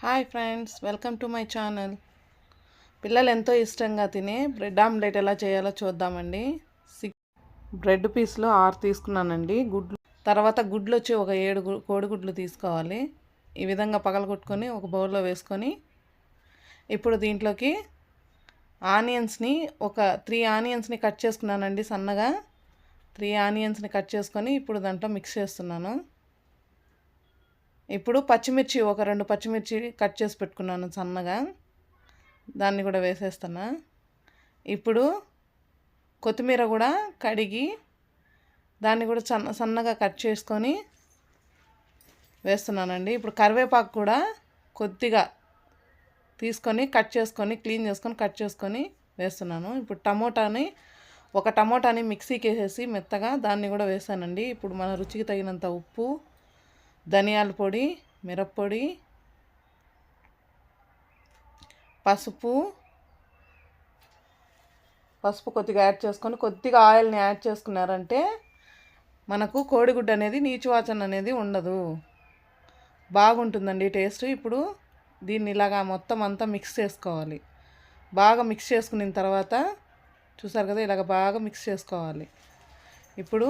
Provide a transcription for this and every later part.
Hi friends welcome to my channel. పిల్లలు ఎంతో ఇష్టంగా తినే బ్రెడ్ ఆమ్లెట్ ఎలా చేయాలో చూద్దామండి. సిక్ బ్రెడ్ పీస్లో ఆరు తీసుకున్నానండి. గుడ్లు తర్వాత గుడ్లు వచ్చి ఒక ఏడు కోడిగుడ్లు తీసుకోవాలి. ఈ విధంగా పగలగొట్టుకొని ఒక బౌల్లో వేసుకొని ఇప్పుడు దీంట్లోకి ఆనియన్స్ని ఒక త్రీ ఆనియన్స్ని కట్ చేసుకున్నానండి సన్నగా. త్రీ ఆనియన్స్ని కట్ చేసుకొని ఇప్పుడు దాంట్లో మిక్స్ చేస్తున్నాను. ఇప్పుడు పచ్చిమిర్చి ఒక రెండు పచ్చిమిర్చి కట్ చేసి పెట్టుకున్నాను సన్నగా. దాన్ని కూడా వేసేస్తున్నా. ఇప్పుడు కొత్తిమీర కూడా కడిగి దాన్ని కూడా సన్న సన్నగా కట్ చేసుకొని వేస్తున్నానండి. ఇప్పుడు కరివేపాకు కూడా కొద్దిగా తీసుకొని కట్ చేసుకొని క్లీన్ చేసుకొని కట్ చేసుకొని వేస్తున్నాను. ఇప్పుడు టమోటాని ఒక టమోటాని మిక్సీకి వేసేసి మెత్తగా దాన్ని కూడా వేసానండి. ఇప్పుడు మన రుచికి తగినంత ఉప్పు ధనియాల పొడి మిరప్పొడి పసుపు పసుపు కొద్దిగా యాడ్ చేసుకొని కొద్దిగా ఆయిల్ని యాడ్ చేసుకున్నారంటే మనకు కోడిగుడ్డు అనేది నీచువాచన అనేది ఉండదు. బాగుంటుందండి టేస్ట్. ఇప్పుడు దీన్ని ఇలాగా మొత్తం అంతా మిక్స్ చేసుకోవాలి. బాగా మిక్స్ చేసుకున్న తర్వాత చూసారు కదా ఇలాగ బాగా మిక్స్ చేసుకోవాలి. ఇప్పుడు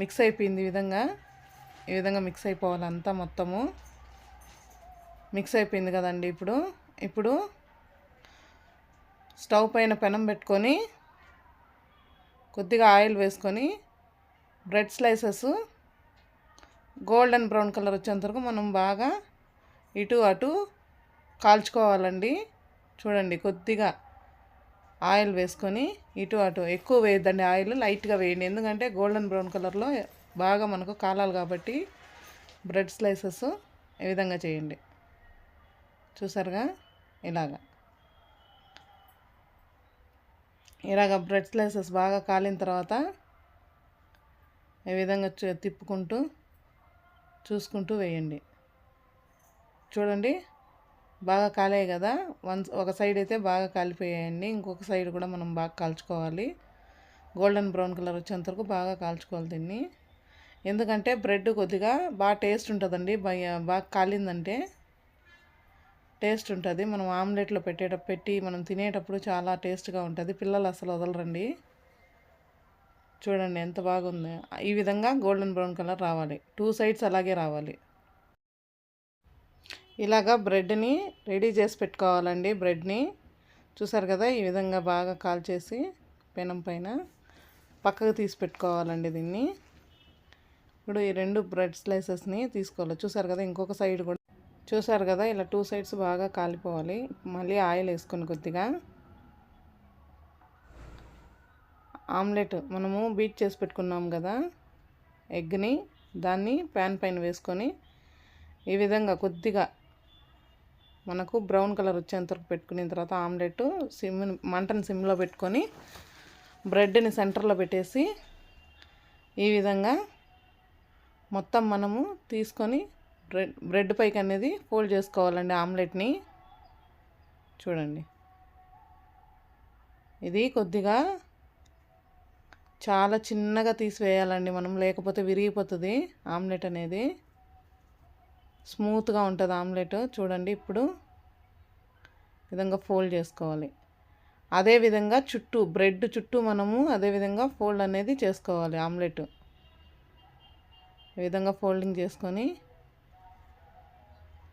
మిక్స్ అయిపోయింది ఈ విధంగా. ఈ విధంగా మిక్స్ అయిపోవాలి అంతా మొత్తము. మిక్స్ అయిపోయింది కదండి ఇప్పుడు. ఇప్పుడు స్టవ్ పైన పెనం పెట్టుకొని కొద్దిగా ఆయిల్ వేసుకొని bread slices golden brown colour వచ్చేంత వరకు మనం బాగా ఇటు అటు కాల్చుకోవాలండి. చూడండి కొద్దిగా ఆయిల్ వేసుకొని ఇటు అటు ఎక్కువ వేయద్దండి ఆయిల్ లైట్గా వేయండి. ఎందుకంటే గోల్డెన్ బ్రౌన్ కలర్లో బాగా మనకు కాలాలి కాబట్టి బ్రెడ్ స్లైసెస్ ఈ విధంగా చేయండి. చూసారుగా? ఇలాగా. ఇలాగ బ్రెడ్ స్లైసెస్ బాగా కాలిన తర్వాత ఈ విధంగా తిప్పుకుంటూ చూసుకుంటూ వేయండి. చూడండి? బాగా కాలాయి కదా? వన్ ఒక సైడ్ అయితే బాగా కాలిపోయాయండి. ఇంకొక సైడ్ కూడా మనం బాగా కాల్చుకోవాలి. గోల్డెన్ బ్రౌన్ కలర్ వచ్చేంత వరకు బాగా కాల్చుకోవాలి దీన్ని. ఎందుకంటే బ్రెడ్ కొద్దిగా బాగా టేస్ట్ ఉంటుందండి బాగా కాలిందంటే. టేస్ట్ ఉంటుంది మనం ఆమ్లెట్లో పెట్టేట పెట్టి మనం తినేటప్పుడు చాలా టేస్ట్గా ఉంటుంది. పిల్లలు అసలు వదలరండి. చూడండి ఎంత బాగుంది. ఈ విధంగా గోల్డెన్ బ్రౌన్ కలర్ రావాలి. టూ సైడ్స్ అలాగే రావాలి. ఇలాగా బ్రెడ్ని రెడీ చేసి పెట్టుకోవాలండి బ్రెడ్ని. చూసారు కదా ఈ విధంగా బాగా కాల్చేసి పెనం పైన పక్కకు తీసి పెట్టుకోవాలండి దీన్ని. ఇప్పుడు ఈ రెండు బ్రెడ్ స్లైసెస్ని తీసుకోవాలి. చూసారు కదా ఇంకొక సైడ్ కూడా. చూసారు కదా ఇలా టూ సైడ్స్ బాగా కాలిపోవాలి. మళ్ళీ ఆయిల్ వేసుకొని కొద్దిగా. ఆమ్లెట్ మనము బీట్ చేసి పెట్టుకున్నాం కదా ఎగ్ని దాన్ని ప్యాన్ పైన వేసుకొని ఈ విధంగా కొద్దిగా మనకు బ్రౌన్ కలర్ వచ్చేంత వరకు పెట్టుకున్న తర్వాత ఆమ్లెట్ సిమ్ మంటను సిమ్లో పెట్టుకొని బ్రెడ్ని సెంటర్లో పెట్టేసి ఈ విధంగా మొత్తం మనము తీసుకొని బ్రెడ్ బ్రెడ్ పైకి అనేది ఫోల్డ్ చేసుకోవాలండి ఆమ్లెట్ని. చూడండి. ఇది కొద్దిగా చాలా చిన్నగా తీసివేయాలండి మనం లేకపోతే విరిగిపోతుంది ఆమ్లెట్ అనేది. స్మూత్గా ఉంటుంది ఆమ్లెట్. చూడండి ఇప్పుడు విధంగా ఫోల్డ్ చేసుకోవాలి. అదే విధంగా చుట్టూ బ్రెడ్ చుట్టూ మనము అదే విధంగా ఫోల్డ్ అనేది చేసుకోవాలి ఆమ్లెట్. ఈ విధంగా ఫోల్డింగ్ చేసుకొని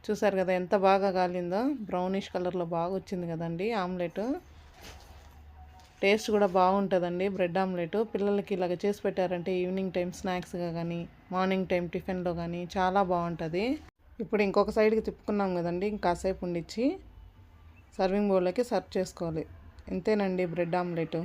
చూసారు కదా ఎంత బాగా కాలిందో. బ్రౌనిష్ కలర్లో బాగా వచ్చింది కదండి ఆమ్లెట్. టేస్ట్ కూడా బాగుంటుందండి బ్రెడ్ ఆమ్లెట్. పిల్లలకి ఇలాగ చేసి పెట్టారంటే ఈవినింగ్ టైం స్నాక్స్గా కానీ మార్నింగ్ టైం టిఫిన్లో కానీ చాలా బాగుంటుంది. ఇప్పుడు ఇంకొక సైడ్కి తిప్పుకున్నాం కదండి ఇంకాసేపు ఉండిచ్చి సర్వింగ్ బౌల్లోకి సర్వ్ చేసుకోవాలి. ఇంతేనండి బ్రెడ్ ఆమ్లెట్.